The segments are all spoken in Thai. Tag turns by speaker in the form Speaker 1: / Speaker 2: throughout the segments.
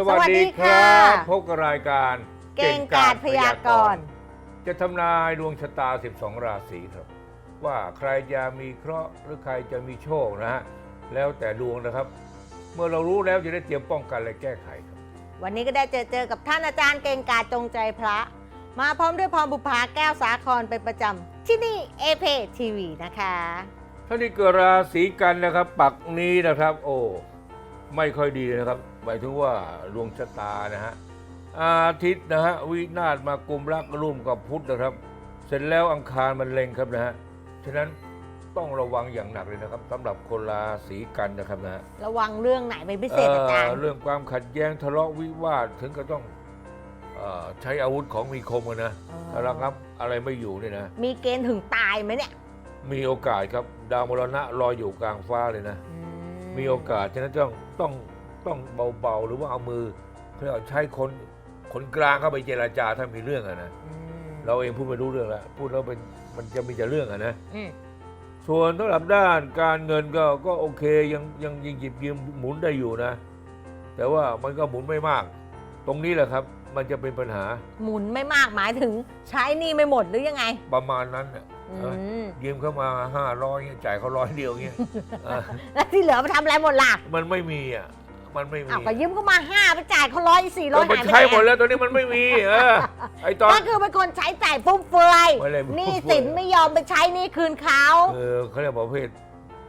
Speaker 1: สวัสดีค
Speaker 2: สวัสดีค่ะ
Speaker 1: รับพบกับรายการ
Speaker 2: เก่งกาจพยากรณ์
Speaker 1: จะทำนายดวงชะตา 12 ราศีครับ ว่าใครจะมีเคราะห์หรือใครจะมีโชคนะฮะแล้วแต่ดวงนะครับ เมื่อเรารู้แล้วจะได้เตรียมป้องกันและแก้ไขครับ
Speaker 2: วันนี้ก็ได้เจอเจอกับท่านอาจารย์เก่งกาจจงใจพระ มาพร้อมด้วยพรบุภาแก้วสาครเป็นประจำที่นี่เอเพทีวีนะคะ
Speaker 1: ท่านที่เกิดราศีกันนะครับ ปักนี้นะครับ โอ้ ไม่ค่อยดีนะครับหมายถึงว่าดวงชะตานะฮะอาทิตย์นะฮะวินาศมากลุ่มรักร่วมกับพุธนะครับ เสร็จแล้วอังคารมันเล็งครับนะฮะฉะนั้นต้องระวังอย่างหนักเลยนะครับสำหรับคนราศีกันนะครับนะฮะ
Speaker 2: ระวังเรื่องไหนเป็นพิเศษอาจารย์
Speaker 1: เอ่อเรื่องความขัดแย้งทะเลาะวิวาทถึงก็ต้องเออใช้อาวุธของมีคมอะนะถ้าระงับอะไรไม่อยู่เนี่ยนะ
Speaker 2: มีเกณฑ์ถึงตายไหมเนี่ย
Speaker 1: มีโอกาสครับดาวมรณะลอยอยู่กลางฟ้าเลยนะ มีโอกาสฉะนั้นต้องต้องต้องเบาๆ หรือว่าเอามือเพื่อใช้คนคนกลางเข้าไปเจราจาถ้ามีเรื่องอะนะ
Speaker 2: อืม
Speaker 1: เราเองพูดไม่รู้เรื่องแล้วพูดแล้วเป็นมันจะมีแต่เรื่องอะนะ
Speaker 2: อืม
Speaker 1: ส่วนสำหรับด้านการเงินก็ก็โอเคยังยังยังหยิบยืมหมุนได้อยู่นะ แต่ว่ามันก็หมุนไม่มาก ตรงนี้แหละครับ มันจะเป็นปัญหา
Speaker 2: หมุนไม่มากหมายถึงใช้หนี่ไม่หมดหรือยังไง
Speaker 1: ประมาณนั้นน่ะ
Speaker 2: อื
Speaker 1: เออ
Speaker 2: ม
Speaker 1: ยืมเข้ามาห้าร้อยจ่ายเขาร้อยเดียวเงี้ยเออ
Speaker 2: แล้วที่เหลือไปทำอะไรหมดล่ะ
Speaker 1: มันไม่มีอะมันไม่มี
Speaker 2: อ้าวก็ยืมเข้ามาห้าไปจ่ายเขาร้อยสี่ร้
Speaker 1: ก็
Speaker 2: อย
Speaker 1: มัน
Speaker 2: หายไป
Speaker 1: ใช้หมด
Speaker 2: ไหน
Speaker 1: แล้วตอนนี้มันไม่มี เออไอตอน
Speaker 2: ก็คือเป็นคนใช้จ่ายฟุ่มเฟือย
Speaker 1: ไม่เลย
Speaker 2: หนี่สินไม่ยอมไปใช้หนี่คืนเขา
Speaker 1: เออเขาเรียกประเภท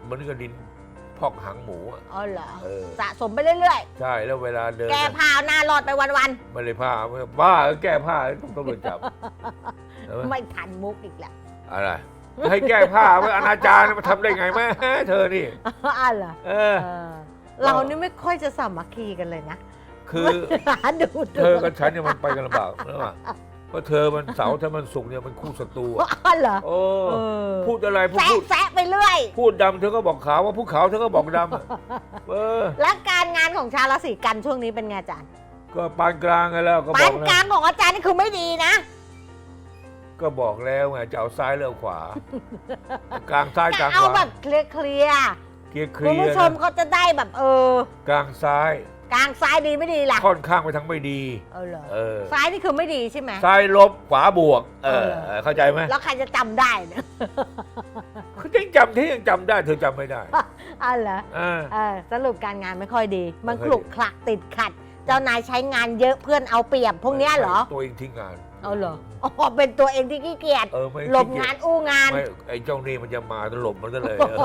Speaker 1: มันก็ดิน พอกหางหมูอะ
Speaker 2: อ๋อเหรอ
Speaker 1: เออ
Speaker 2: สะสมไปเรื่อย
Speaker 1: ใช่แล้วเวลาเดิน
Speaker 2: ๆแก
Speaker 1: น่ะ
Speaker 2: พาวหน้ารอดไปวัน
Speaker 1: ไม่เลยผ้าไม่บ้าแก้ผ้าต้องตำรวจจับเห็นไหม
Speaker 2: ๆ ไม่ทันมุกอีกแล้ว
Speaker 1: อะไรจะให้แก้ผ้าว่าอนาจารมาทำได้ไงแม่เธอนี่
Speaker 2: อ๋อเหรอ
Speaker 1: เออ
Speaker 2: เออ เรานี่ไม่ค่อยจะสามัคคีกันเลยนะ
Speaker 1: คือ
Speaker 2: หาดู
Speaker 1: เธอกับฉันเนี่ยมันไปกันลำบากนะว่า เพราะเธอมันเสาร์ถ้ามันสุกร์เนี่ยมันคู่ศัตรู
Speaker 2: อ๋
Speaker 1: อะ
Speaker 2: อเหรอ
Speaker 1: โอ้
Speaker 2: เออ
Speaker 1: พูดอะไรพูด
Speaker 2: แซะ
Speaker 1: พูด
Speaker 2: แซะไปเรื่อย
Speaker 1: พูดดำเธอก็บอกขาวว่าพูดขาวเธอก็บอกดำอะเออ
Speaker 2: และการงานของชาวราศีกันช่วงนี้เป็นไงอาจารย์
Speaker 1: ก็ปานกลางกันแล้วก็บ
Speaker 2: ปา
Speaker 1: อนก
Speaker 2: กลา
Speaker 1: นะ
Speaker 2: งของอาจารย์นี่คือไม่ดีนะ
Speaker 1: ก็บอกแล้วไงจะเอาซ้ายเลือกขวา กลางซ้ายก
Speaker 2: จะ
Speaker 1: ลางข
Speaker 2: เอา
Speaker 1: วา
Speaker 2: แบบเคลียร์
Speaker 1: เคลียร์เค
Speaker 2: ๆ
Speaker 1: ลี
Speaker 2: คุณ
Speaker 1: ย
Speaker 2: ผู้
Speaker 1: ร์
Speaker 2: ชม
Speaker 1: นะ
Speaker 2: เขาจะได้แบบเออ
Speaker 1: กลางซ้าย
Speaker 2: กลางซ้ายดีไม่ดีล่ะ
Speaker 1: ค่อนข้างไปทางไม่ดี
Speaker 2: เออเหรอ
Speaker 1: เออ
Speaker 2: ซ้ายนี่คือไม่ดีใช่ไหม
Speaker 1: ซ้ายลบขวาบวก เออ
Speaker 2: เออ
Speaker 1: เข้าใจไหม
Speaker 2: แล้วใครจะจำได้เนี่ย
Speaker 1: เขายังจำที่ยังจำได้ เธอจำไม่ได้
Speaker 2: อ๋อเหรอ
Speaker 1: อ่า
Speaker 2: เออสรุปการงานไม่ค่อยดี มัน
Speaker 1: ไม่ค่อย
Speaker 2: ขลุก
Speaker 1: ดี
Speaker 2: คลักติดขัด เจ้านายใช้งานเยอะเพื่อนเอาเปรียบพวกเนี้ยเหรอ
Speaker 1: ตัวเองทิ้งงาน
Speaker 2: เอาเหรออ๋อเป็นตัวเองที่ขี้เกียจ
Speaker 1: เออไม่
Speaker 2: หลบ
Speaker 1: ขี้เกียจ
Speaker 2: งานอู้งาน
Speaker 1: ไม่ไอ้เจ้านี่มันจะมาหลบมันก็เลยเออ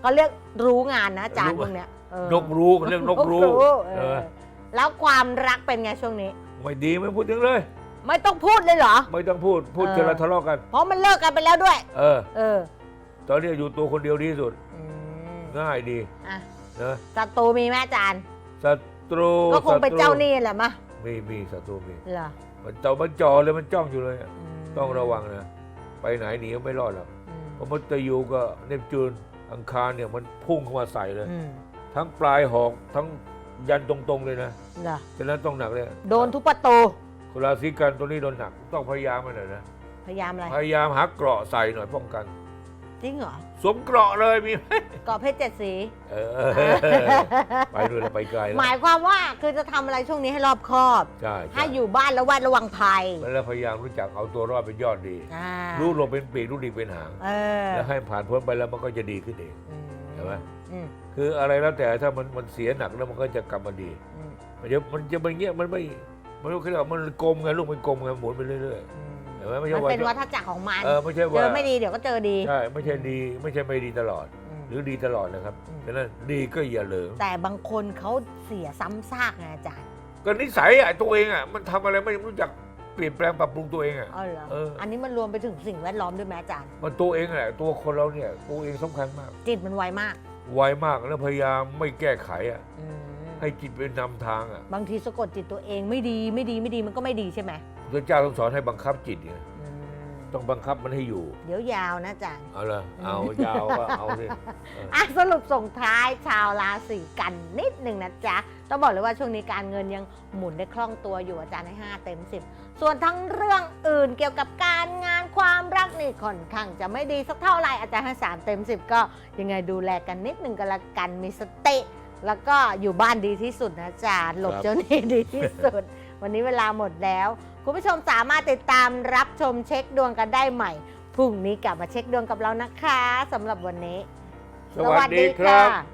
Speaker 2: เขาเรียกรู้งานนะอาจารย์
Speaker 1: รู้
Speaker 2: พวกเนี้ยเออ น
Speaker 1: กรู้เรื่องนกรู้
Speaker 2: เอ
Speaker 1: เอ
Speaker 2: อ
Speaker 1: อ
Speaker 2: แล้วความรักเป็นไงช่วงนี้
Speaker 1: ไม่ดีไม่พูดถึงเลย
Speaker 2: ไม่ต้องพูดเลยเหรอ
Speaker 1: ไม่ต้องพูดพูด
Speaker 2: เออ
Speaker 1: เจรทะเลาะกัน
Speaker 2: เพราะมันเลิกกันไปแล้วด้วย
Speaker 1: เออ
Speaker 2: เออ
Speaker 1: ตอนนี้อยู่ตัวคนเดียวดีที่สุด
Speaker 2: อืม
Speaker 1: ง่ายดี
Speaker 2: อะ
Speaker 1: นะ
Speaker 2: ศัตรูมีไหมอาจารย์
Speaker 1: ศัตรู
Speaker 2: ก็คงเป็น
Speaker 1: ศัตรู
Speaker 2: เจ้าหนี้แหละมะ
Speaker 1: มีมีศัตรูมี
Speaker 2: เหรอ
Speaker 1: มันเจ้ามันจ่อเลยมันจ้องอยู่เลยอะ
Speaker 2: ม
Speaker 1: ต้องระวังนะ ไปไหนหนีก็ไม่รอดหรอก
Speaker 2: อืม
Speaker 1: เพราะมัตยูก็เนปจูนอังคารเนี่ยมันพุ่งเข้ามาใส่เลย
Speaker 2: อืม
Speaker 1: ทั้งปลายหอกทั้งยันตรงๆเลยนะ
Speaker 2: เหรอ
Speaker 1: ฉะนั้นต้องหนักเลย
Speaker 2: โดนทุกประตู
Speaker 1: คนราศีกันตัวนี้โดนหนักต้องพยายามหน่อยนะ
Speaker 2: พยายามอะไร
Speaker 1: พยายามหาเกราะใส่หน่อยป้องกัน
Speaker 2: จริงเหรอ
Speaker 1: สวมเกราะเลยมีไหม
Speaker 2: เกาะเพชรเจ็ดสี
Speaker 1: เออไปด้วยแล้วไปไกลแล้ว
Speaker 2: หมายความว่าคือจะทำอะไรช่วงนี้ให้รอบคอบ
Speaker 1: ใช่
Speaker 2: ให้อยู่บ้านแล้วแวดระวังภัย
Speaker 1: แล้วพยายามรู้จักเอาตัวรอดเป็นยอดดี
Speaker 2: อ่า
Speaker 1: รู้หลบเป็นปีกรู้ดีเป็นหาง
Speaker 2: เออ
Speaker 1: แล้วให้ผ่านพ้นไปแล้วมันก็จะดีขึ้นเอง
Speaker 2: อื
Speaker 1: เห็น ไหม
Speaker 2: อืม
Speaker 1: คืออะไรแล้วแต่ถ้ามันมันเสียหนักแล้วมันก็จะกลับมาดี
Speaker 2: อืม
Speaker 1: มันจะมันจะเป็นเงี้ยมันไม่มันก็คือว่ามันกลมไงลูกมันกลมไงหมุนไปเรื่อย
Speaker 2: อืม
Speaker 1: เห็นไหมไม่ใช่
Speaker 2: มัน
Speaker 1: ว่า
Speaker 2: เป็นวัฏจักรของมัน
Speaker 1: ๆเออไม่ใช่
Speaker 2: เจ
Speaker 1: ว่า
Speaker 2: อไม่ดีเดี๋ยวก็เจอดี
Speaker 1: ใช่ไม่ใช่ดีไม่ใช่ไม่ดีตลอด
Speaker 2: อืม
Speaker 1: หรือดีตลอดนะครับ
Speaker 2: อืม
Speaker 1: ฉะนั้นดีก็อย่าเหลิง
Speaker 2: แต่บางคนเขาเสียซ้ำซากไงอาจารย์
Speaker 1: ก็นิสัยอะตัวเองอะมันทำอะไรไม่รู้จัก เปลี่ยนแปลงปรับปรุงตัวเองอะ
Speaker 2: อ๋อเหรอ
Speaker 1: เอออั
Speaker 2: อันนี้มันรวมไปถึงสิ่งแวดล้อมด้วยไหมอาจารย์
Speaker 1: มันตัวเองแหละตัวคนเราเนี่ยตัวเองสำคัญมาก
Speaker 2: จิตมันไวมาก
Speaker 1: ไวมากแล้วพยายามไม่แก้ไขอะ
Speaker 2: อืม
Speaker 1: ให้จิตเป็นนำทางอะ
Speaker 2: บางทีสะกดจิตตัวเองไม่ดีไม่ดีไม่ดีมันก็ไม่ดีใช่ไหม
Speaker 1: พระเจ้าต้องสอนให้บังคับจิตไง
Speaker 2: อืม
Speaker 1: ต้องบังคับมันให้อยู่
Speaker 2: เดี๋ยวยาวนะอาจารย์
Speaker 1: เอาละเอายาวก็เอาสิเออ
Speaker 2: อะสรุปส่งท้ายชาวราศีกันนิดหนึ่งนะจ๊ะ ต้องบอกเลยว่าช่วงนี้การเงินยังหมุนได้คล่องตัวอยู่อาจารย์ให้ 5 เต็ม 10 ส่วนทั้งเรื่องอื่นเกี่ยวกับการงานความรักนี่ค่อนข้างจะไม่ดีสักเท่าไหร่อาจารย์ให้ 3 เต็ม 10 ก็ยังไงดูแลกันนิดหนึ่งก็แล้วกันมีสติแล้วก็อยู่บ้านดีที่สุดนะจ๊ะหลบ
Speaker 1: ครับ
Speaker 2: เจ้าหนี้ดีที่สุด วันนี้เวลาหมดแล้ว คุณผู้ชมสามารถติดตามรับชมเช็คดวงกันได้ใหม่ พรุ่งนี้กลับมาเช็คดวงกับเรานะคะสำหรับวันนี้
Speaker 1: สวัสดีครับ
Speaker 2: ค่ะ